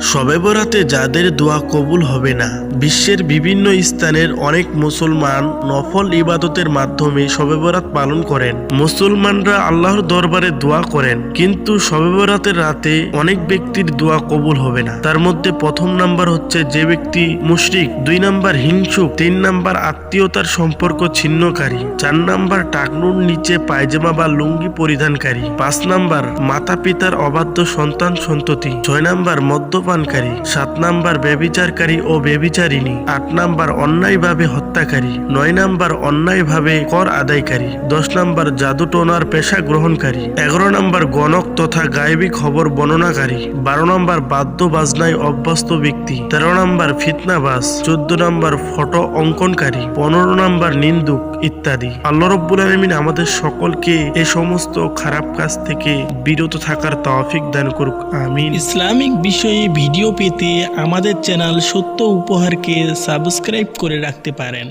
শবে বরাতে যাদের দোয়া কবুল হবে না, বিশ্বের বিভিন্ন স্থানের অনেক মুসলমান নফল ইবাদতের মাধ্যমে শবে বরাত পালন করেন। মুসলমানরা আল্লাহর দরবারে দোয়া করেন, কিন্তু শবে বরাতের রাতে অনেক ব্যক্তির দোয়া কবুল হবে না। তার মধ্যে প্রথম নাম্বার হচ্ছে যে ব্যক্তি মুশরিক, দুই নাম্বার হিংসুক, তিন নাম্বার আত্মীয়তার সম্পর্ক ছিন্নকারী, চার নাম্বার টাকনুর নিচে পায়জামা বা লুঙ্গি পরিধানকারী, পাঁচ নাম্বার মাতা পিতার অবাধ্য সন্তান সন্ততি, ছয় নাম্বার মদ্যপানকারী সাত নাম্বার ব্যবিচারকারী ও ব্যবিচারিণী আট নাম্বার অন্যায়ভাবে হত্যাকারী, নয় নাম্বার অন্যায়ভাবে কর আদায়কারী, দশ নাম্বার জাদুটোনার পেশা গ্রহণকারী, এগারো নাম্বার গণক তথা গায়েবী খবর বর্ণনাকারী, বারো নাম্বার বাদ্য বাজনায় অভ্যস্ত ব্যক্তি, তেরো নাম্বার ফিতনাবাস চোদ্দ নাম্বার ফটো অঙ্কনকারী, পনেরো নাম্বার নিন্দুক ইত্যাদি। আল্লাহ রব্বুল আলমিন আমাদের সকলকে এ সমস্ত খারাপ কাজ থেকে বিরত থাকার তৌফিক দান করুক, আমিন। ইসলামিক বিষয়ে ভিডিও পেতে আমাদের চ্যানেল সত্য উপহারকে সাবস্ক্রাইব করে রাখতে পারেন।